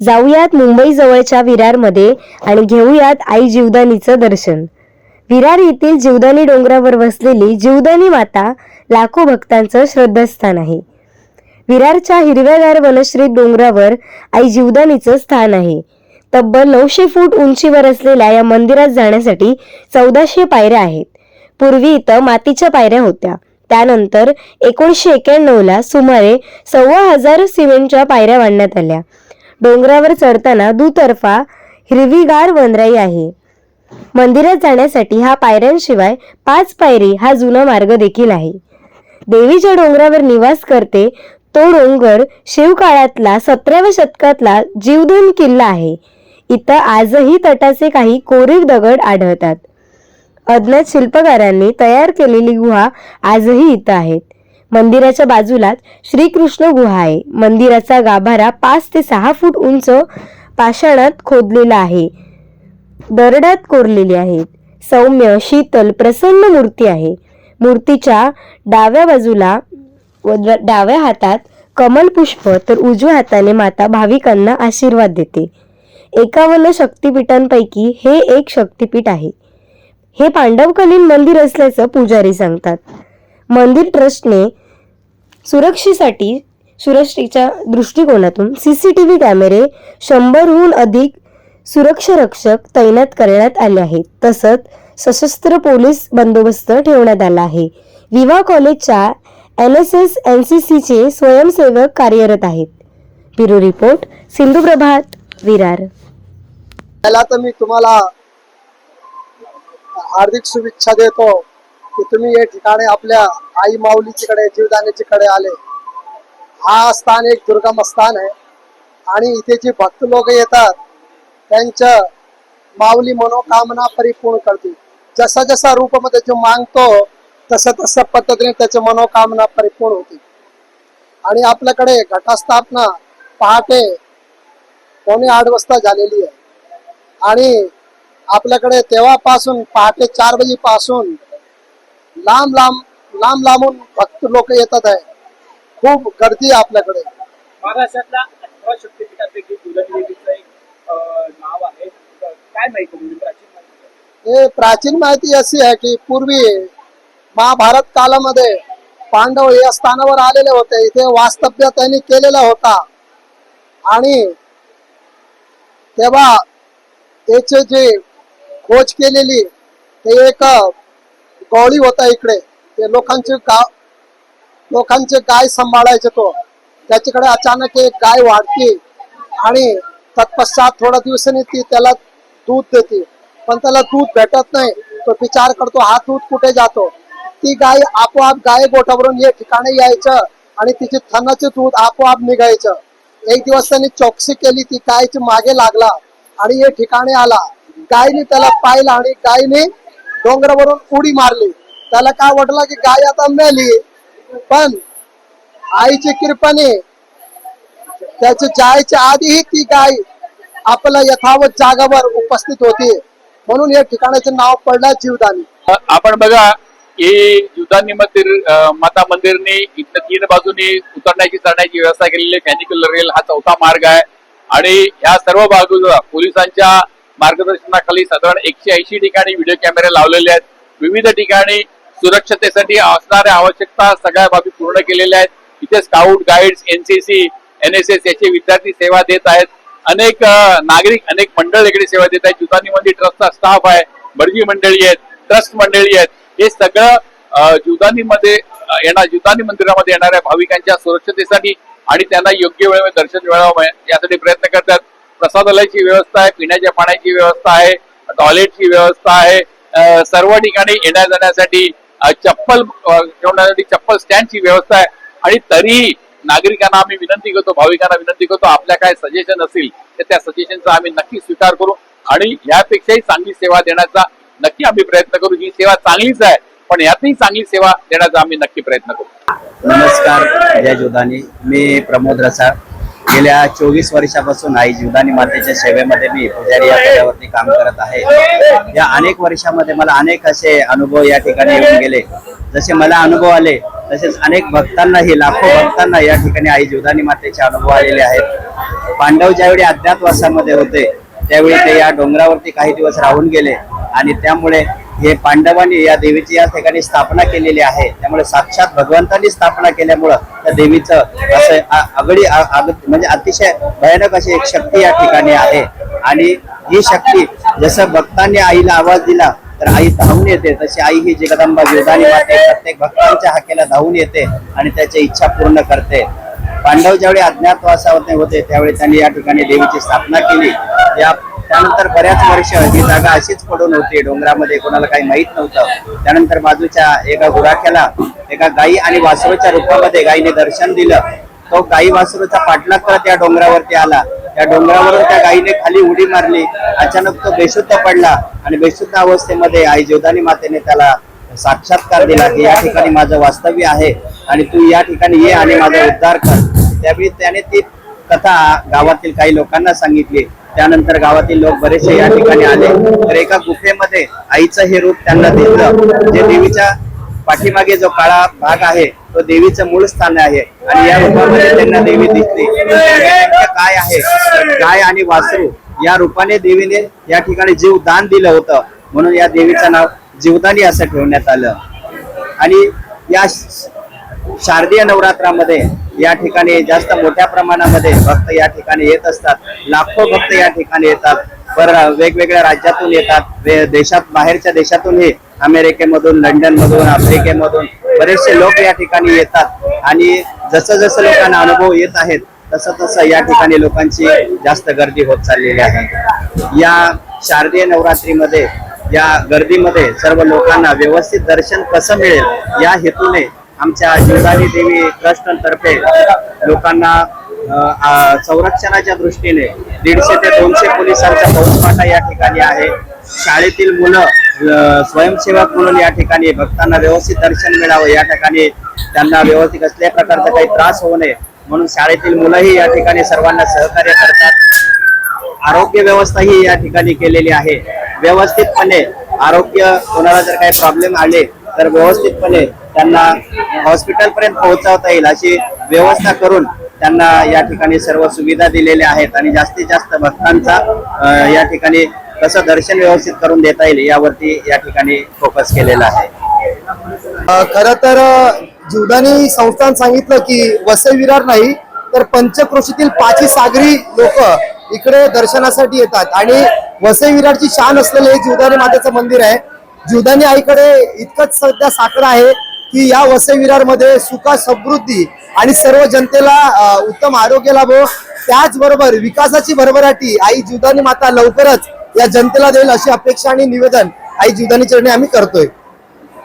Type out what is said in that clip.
जाऊयात मुंबई जवळच्या विरारमध्ये आणि घेऊयात आई जीवदानीचं दर्शन. विरार येथील जीवदानी डोंगरावर वसलेली जीवदानी माता लाखो भक्तांचं श्रद्धास्थान आहे. विरारच्या हिरव्यागार वनश्रीत डोंगरावर आई जीवदानीचं स्थान आहे. तब्बल नऊशे फूट उंचीवर असलेल्या या मंदिरात जाण्यासाठी चौदाशे पायऱ्या आहेत. पूर्वी इथं मातीच्या पायऱ्या होत्या. त्यानंतर एकोणीसशे एक्याण्णव ला सुमारे सव्वा हजार सिमेंटच्या पायऱ्या बांधण्यात आल्या. डोंगरावर चढताना दुतर्फा हिरवीगार वनराई आहे. मंदिरात जाण्यासाठी हा पायऱ्यांशिवाय पाच पायरी हा जुना मार्ग देखील आहे. देवीच्या डोंगरावर निवास करते तो डोंगर शिवकाळातला सतराव्या शतकातला जीवधन किल्ला आहे. इथं आजही तटाचे काही कोरीव दगड आढळतात. अज्ञात शिल्पकारांनी तयार केलेली गुहा आजही इथं आहेत. मंदिराच्या बाजूलाच श्रीकृष्ण गुहा आहे. मंदिराचा गाभारा पाच ते सहा फूट उंच पाषाणात खोदलेला आहे. दरडात कोरलेली आहेत. सौम्य शीतल प्रसन्न मूर्ती आहे. मूर्तीच्या डाव्या बाजूला डाव्या हातात कमल पुष्प तर उजव्या हाताने माता भाविकांना आशीर्वाद देते. एकावन्न शक्तीपीठांपैकी हे एक शक्तिपीठ आहे. हे पांडवकालीन मंदिर असल्याचं पुजारी सांगतात. मंदिर ट्रस्टने सुरक्षेसाठी सुरक्षेच्या दृष्टिकोनातून सी सी टी व्ही कॅमेरे शंभरहून अधिक सुरक्षारक्षक तैनात करण्यात आले आहेत. तसंच सशस्त्र पोलीस बंदोबस्त ठेवण्यात आला आहे. विवा कॉलेजच्या N S S N C सीचे स्वयंसेवक कार्यरत आहेत. Bureau report Sindhu Prabhat Virar. त्याला तर मी तुम्हाला हार्दिक शुभेच्छा देतो की तुम्ही या ठिकाणी आपल्या आई माऊलीच्याकडे जीवदानीच्याकडे आले. हा स्थान एक दुर्गम स्थान आहे. आणि इथे जे भक्त लोक येतात त्यांच्या माऊली मनोकामना परिपूर्ण करते जसा जसा रूपमध्ये जो मागतो तसं तसं पद्धतीने त्याची मनोकामना परिपूर्ण होते आणि आपल्याकडे घटस्थापना पहाटे पावणे आठ वाजता झालेली आहे. आणि आपल्याकडे तेव्हापासून पहाटे चार वाजेपासून लांब लांब लांब लांबून भक्त लोक येतात आहे. खूप गर्दी आहे आपल्याकडे. महाराष्ट्रातल्या अठरा शक्तीपीठांपैकी दुर्गादेवी देवीचं एक अं, नाव आहे. तर काय माहिती म्हणजे प्राचीन माहिती? हे प्राचीन माहिती अशी आहे की पूर्वी महाभारत कालामध्ये पांडव या स्थानावर आलेले होते. इथे वास्तव्य त्यांनी केलेला होता. आणि तेव्हा याचे जे खोज केलेली ते एक गवळी होता इकडे. ते लोकांचे का लोकांचे गाय सांभाळायचे तो. त्याच्याकडे अचानक एक गाय वाढते आणि तत्पश्चात थोड्या दिवसांनी ती त्याला दूध देते. पण त्याला दूध भेटत नाही. तो विचार करतो हा दूध कुठे जातो? ती गाय आपोआप गाय गोठावरून या ठिकाणी यायचं आणि तिचे थनाचे दूध आपोआप निघायचं. एक दिवस त्यांनी चौकशी केली ती गायची मागे लागला आणि या ठिकाणी आला. गायने त्याला पाहिलं आणि गायने डोंगरावरून उडी मारली. त्याला काय वाटलं की गाय आता मेली? पण आईची कृपाने त्याच्या जायच्या आधीही ती गाय आपल्या यथावत जागावर उपस्थित होती. म्हणून या ठिकाणाचे नाव पडलं जीवदानी. आपण बघा ही जीवदानी मंदिर माता मंदिरने इथं तीन बाजूनी उतरण्याची चढण्याची व्यवस्था केलेली मेकॅनिकल रेल हा चौथा मार्ग आहे. आणि ह्या सर्व बाजूला पोलिसांच्या मार्गदर्शनाखाली साधारण एकशे ऐंशी ठिकाणी व्हिडिओ कॅमेरे लावलेले आहेत. विविध ठिकाणी सुरक्षतेसाठी असणाऱ्या आवश्यकता सगळ्या बाबी पूर्ण केलेल्या आहेत. इथे स्काउट गाईड्स एनसीसी एनएसएस याचे विद्यार्थी सेवा देत आहेत. अनेक नागरिक अनेक मंडळ इकडे सेवा देत आहेत. जुतानी मंदिर ट्रस्टचा स्टाफ आहे बडगी मंडळी आहेत ट्रस्ट मंडळी आहेत. हे सगळं जुदानीमध्ये येणार जुदानी मंदिरामध्ये येणाऱ्या भाविकांच्या सुरक्षतेसाठी आणि त्यांना योग्य वेळेवर दर्शन मिळावं यासाठी प्रयत्न करतात. प्रसादालयाची व्यवस्था आहे पिण्याच्या पाण्याची व्यवस्था आहे टॉयलेटची व्यवस्था आहे. सर्व ठिकाणी येण्या जाण्यासाठी चप्पल ठेवण्यासाठी चप्पल स्टँडची व्यवस्था आहे. आणि तरीही नागरिकांना आम्ही विनंती करतो भाविकांना विनंती करतो आपल्या काय सजेशन असेल तर त्या सजेशनचा आम्ही नक्की स्वीकार करू. आणि यापेक्षाही चांगली सेवा देण्याचा नक्की आम्ही प्रयत्न करू. ही सेवा चांगलीच आहे पण यातही चांगली सेवा देण्याचा आम्ही नक्की प्रयत्न करू. नमस्कार जय जोधानी मी प्रमोद रसाळ. गेल्या चोवीस वर्षापासून आई जीवदानी मातेच्या सेवेमध्ये मी पुजारी या पदावरती काम करत आहे. या अनेक वर्षामध्ये मला अनेक असे अनुभव या ठिकाणी येऊन गेले. जसे मला अनुभव आले तसेच अनेक भक्तांनाही लाखो भक्तांना या ठिकाणी आई जीवदानी मातेचे अनुभव आलेले आहेत. पांडव ज्यावेळी अज्ञातवासामध्ये होते त्यावेळी ते या डोंगरावरती काही दिवस राहून गेले आणि त्यामुळे हे पांडवांनी या देवीची या ठिकाणी स्थापना केलेली आहे. त्यामुळे साक्षात भगवंतांनी स्थापना केल्यामुळं त्या देवीचं असं आगडी आग- म्हणजे अतिशय भयानक अशी एक शक्ती या ठिकाणी आहे. आणि ही शक्ती जसं भक्तांनी आईला आवाज दिला तर आई धावून येते. तशी आई ही जगदंबा जीवदानी माते प्रत्येक भक्तांच्या हाकेला धावून येते आणि त्याची इच्छा पूर्ण करते. पांडव ज्यावेळी अज्ञातवासावर होते त्यावेळी त्यांनी या ठिकाणी देवीची स्थापना केली. या त्यानंतर बऱ्याच वर्ष ही जागा अशीच पडून होती. डोंगरामध्ये कोणाला काही माहीत नव्हतं. त्यानंतर बाजूच्या एका गुराख्याला एका गाई आणि वासरूच्या रूपामध्ये गायीने दर्शन दिलं. तो गाई वासरूचा पाठलाग करत या डोंगरावरती आला. त्या डोंगरावरून त्या गायीने खाली उडी मारली. अचानक तो बेशुद्ध पडला आणि बेशुद्ध अवस्थेमध्ये आई जोधानी मातेने त्याला साक्षात्कार दिला की या ठिकाणी माझं वास्तव्य आहे आणि तू या ठिकाणी ये आणि माझा उद्धार कर. त्यावेळी त्याने ती कथा गावातील काही लोकांना सांगितली. त्यानंतर गावातील लोक बरेचसे या ठिकाणी आले. तर एका गुफेमध्ये आईचं हे रूप त्यांना दिसलं. जे देवीच्या पाठीमागे जो काळा भाग आहे तो देवीचं मूळ स्थान आहे. आणि या रूपामध्ये त्यांना देवी दिसली. काय आहे? गाय आणि वासरू या रूपाने देवीने या ठिकाणी जीव दान दिलं होतं. म्हणून या देवीचं नाव जीवदानी असं ठेवण्यात आलं. आणि या शारदीय नवरात्रामध्ये या ठिकाणी जास्त मोठ्या प्रमाणामध्ये भक्त या ठिकाणी येत असतात. लाखो भक्त या ठिकाणी येतात. पर वेगवेगळ्या राज्यातून येतात. देशात बाहेरच्या देशातूनही अमेरिकेमधून लंडन मधून आफ्रिकेमधून बरेचसे लोक या ठिकाणी येतात. आणि जसं जसं लोकांना अनुभव येत आहेत तसं तसं या ठिकाणी लोकांची जास्त गर्दी होत चाललेली आहे. या शारदीय नवरात्रीमध्ये या गर्दीमध्ये सर्व लोकांना व्यवस्थित दर्शन कसं मिळेल या हेतूने आमच्या जीवदानी देवी ट्रस्ट तर्फे लोकांना संरक्षणाच्या दृष्टीने दीडशे ते दोनशे पोलिसांचा फौजफाटा या ठिकाणी आहे. शाळेतील मुलं स्वयंसेवक म्हणून या ठिकाणी भक्तांना व्यवस्थित दर्शन मिळावं या ठिकाणी त्यांना व्यवस्थित कसल्याही प्रकारचा काही त्रास होऊ नये म्हणून शाळेतील मुलंही या ठिकाणी सर्वांना सहकार्य करतात. आरोग्य व्यवस्था ही या ठिकाणी केलेली आहे. व्यवस्थितपणे आरोग्य कोणाला जर काही प्रॉब्लेम आले तर व्यवस्थितपणे त्यांना हॉस्पिटलपर्यंत पोहोचवता येईल अशी व्यवस्था करून त्यांना या ठिकाणी सर्व सुविधा दिलेल्या आहेत आणि जास्तीत जास्त भक्तांचा या ठिकाणी कसं दर्शन व्यवस्थित करून देता येईल यावरती या ठिकाणी फोकस केलेला आहे. खर तर जीवदानी संस्थान सांगितलं की वसई विरार नाही तर पंचक्रोशीतील पाची सागरी लोक इकडे दर्शनासाठी येतात. आणि वसई विरारची शान असलेलं हे जीवदानी मातेचं मंदिर आहे. जीवदानी आईकडे इतकंच सध्या साखर आहे. की या वसई विरारमध्ये सुखा समृद्धी आणि सर्व जनतेला उत्तम आरोग्य लाभो. त्याचबरोबर विकासाची भरभराटी. आई जीवदानी माता लवकरच या जनतेला देईल अशी अपेक्षा आणि निवेदन आई जीवदानी चरणी आम्ही करतोय.